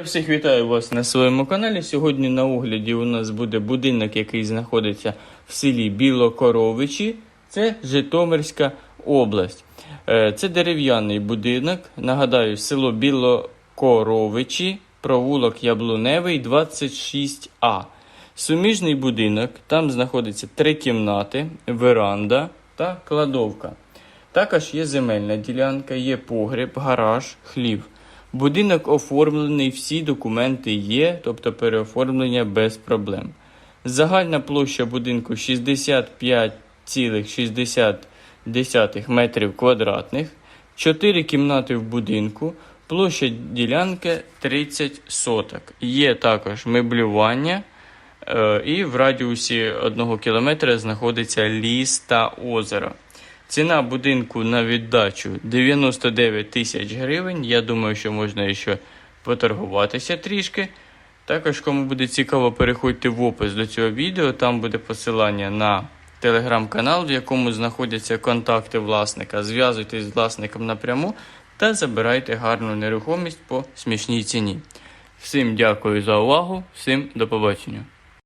Всіх вітаю вас на своєму каналі. Сьогодні на огляді у нас буде будинок, який знаходиться в селі Білокоровичі. Це Житомирська область. Е, Це дерев'яний будинок. Нагадаю, село Білокоровичі, провулок Яблуневий, 26А. Суміжний будинок. Там знаходиться три кімнати, веранда та кладовка. Також є земельна ділянка, є погреб, гараж, хлів. Будинок оформлений, всі документи є, тобто переоформлення без проблем. Загальна площа будинку 65,6 метрів квадратних, 4 кімнати в будинку, площа ділянки 30 соток. Є також меблювання. Е, І в радіусі 1 кілометра знаходиться ліс та озеро. Ціна будинку на віддачу 99 тисяч гривень. Я думаю, що можна ще поторгуватися трішки. Також, кому буде цікаво, переходьте в опис до цього відео. Там буде посилання на телеграм-канал, в якому знаходяться контакти власника. Зв'язуйтесь з власником напряму та забирайте гарну нерухомість по смішній ціні. Всім дякую за увагу, всім до побачення.